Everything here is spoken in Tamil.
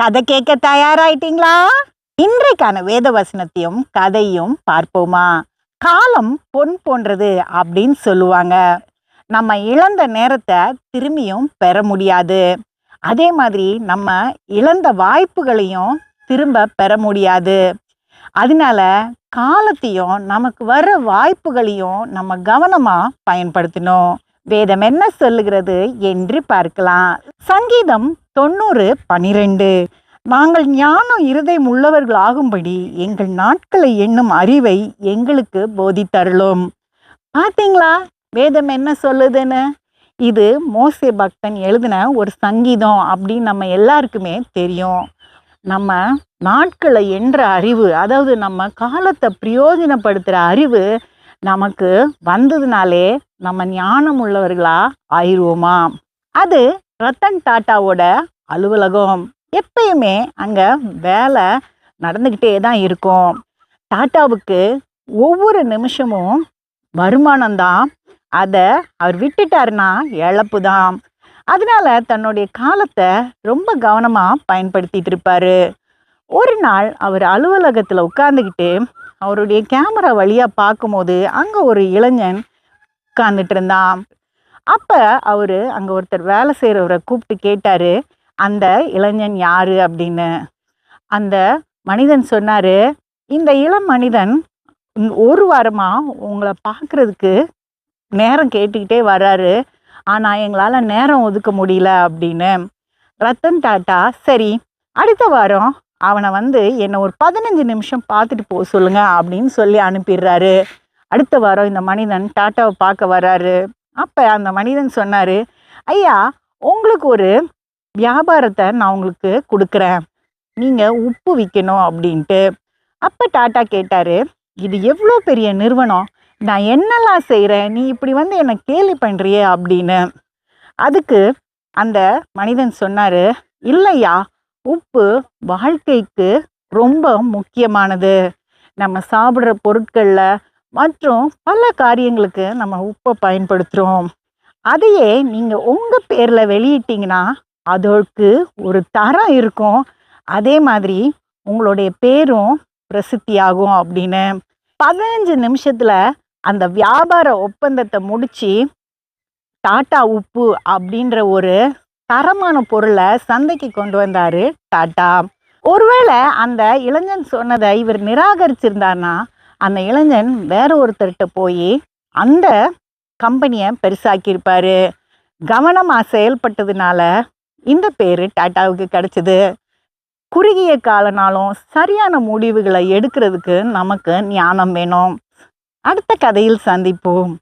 கதை கேட்க தயாராயிட்டீங்களா? இன்றைக்கான வேத வசனத்தையும் கதையும் பார்ப்போமா? காலம் பொன் போன்றது அப்படின்னு சொல்லுவாங்க. நம்ம இழந்த நேரத்தை திரும்பியும் பெற முடியாது. அதே மாதிரி நம்ம இழந்த வாய்ப்புகளையும் திரும்ப பெற முடியாது. அதனால காலத்தையும் நமக்கு வர வாய்ப்புகளையும் நம்ம கவனமாக பயன்படுத்தணும். வேதம் என்ன சொல்லுகிறது என்று பார்க்கலாம். சங்கீதம் தொண்ணூறு பனிரெண்டு. நாங்கள் ஞானம் இருதயம் உள்ளவர்கள் ஆகும்படி எங்கள் நாட்களை எண்ணும் அறிவை எங்களுக்கு போதித்தருளும். பார்த்தீங்களா? வேதம் என்ன சொல்லுதுன்னு? இது மோசே பக்தன் எழுதின ஒரு சங்கீதம் அப்படின்னு நம்ம எல்லாருக்குமே தெரியும். நம்ம நாட்களை என்ற அறிவு அதாவது நம்ம காலத்தை பிரயோஜனப்படுத்துகிற அறிவு நமக்கு வந்ததுனாலே நம்ம ஞானம் உள்ளவர்களா ஆயிடுவோமா அது ரத்தன் டாட்டாவோட அலுவலகம். எப்பயுமே அங்கே வேலை நடந்துக்கிட்டே தான் இருக்கும். டாட்டாவுக்கு ஒவ்வொரு நிமிஷமும் வருமானம்தான் அதை அவர் விட்டுட்டாருன்னா இழப்பு தான். அதனால தன்னுடைய காலத்தை ரொம்ப கவனமாக பயன்படுத்திட்டு இருப்பாரு. ஒரு நாள் அவர் அலுவலகத்தில் உட்காந்துக்கிட்டு அவருடைய கேமரா வழியாக பார்க்கும்போது அங்கே ஒரு இளைஞன் உட்காந்துட்டு இருந்தான். அப்போ அவர் அங்கே ஒருத்தர் வேலை செய்கிறவரை கூப்பிட்டு கேட்டார் அந்த இளைஞன் யார்? அப்படின்னு. அந்த மனிதன் சொன்னார் இந்த இளம் மனிதன் ஒரு வாரமாக உங்களை பார்க்குறதுக்கு நேரம் கேட்டுக்கிட்டே வர்றாரு ஆனால் எங்களால் நேரம் ஒதுக்க முடியல அப்படின்னு. ரத்தன் டாட்டா சரி அடுத்த வாரம் அவனை வந்து என்னை ஒரு பதினஞ்சு நிமிஷம் பார்த்துட்டு போக சொல்லுங்க அப்படின்னு சொல்லி அனுப்பிடுறாரு. அடுத்த வாரம் இந்த மனிதன் டாட்டாவை பார்க்க வர்றாரு. அப்போ அந்த மனிதன் சொன்னார் ஐயா உங்களுக்கு ஒரு வியாபாரத்தை நான் உங்களுக்கு கொடுக்குறேன். நீங்கள் உப்பு விற்கணும் அப்படின்ட்டு. அப்போ டாட்டா கேட்டார் இது எவ்வளோ பெரிய நிறுவனம்? நான் என்னெல்லாம் செய்கிறேன் நீ இப்படி வந்து என்னை கேலி பண்ணுறியே அப்படின்னு. அதுக்கு அந்த மனிதன் சொன்னார் இல்லையா உப்பு வாழ்க்கைக்கு ரொம்ப முக்கியமானது. நம்ம சாப்பிட்ற பொருட்களில் மற்றும் பல காரியங்களுக்கு நம்ம உப்பை பயன்படுத்துகிறோம் அதையே நீங்கள் உங்கள் பேரில் வெளியிட்டீங்கன்னா அதற்கு ஒரு தரம் இருக்கும். அதே மாதிரி உங்களுடைய பேரும் பிரசித்தியாகும் அப்படின்னு. பதினஞ்சு நிமிஷத்தில் அந்த வியாபார ஒப்பந்தத்தை முடித்து டாட்டா உப்பு அப்படின்ற ஒரு தரமான பொருளை சந்தைக்கு கொண்டு வந்தார் டாட்டா. ஒருவேளை அந்த இளைஞன் சொன்னதை இவர் நிராகரிச்சிருந்தார்னா அந்த இளைஞன் வேற ஒருத்தர்கிட்ட போய் அந்த கம்பெனியை பெருசாக்கியிருப்பார். கவனமாக செயல்பட்டதுனால இந்த பேர் டாட்டாவுக்கு கிடச்சிது. குறுகிய காலனாலும் சரியான முடிவுகளை எடுக்கிறதுக்கு நமக்கு ஞானம் வேணும். அடுத்த கதையில் சந்திப்போம்.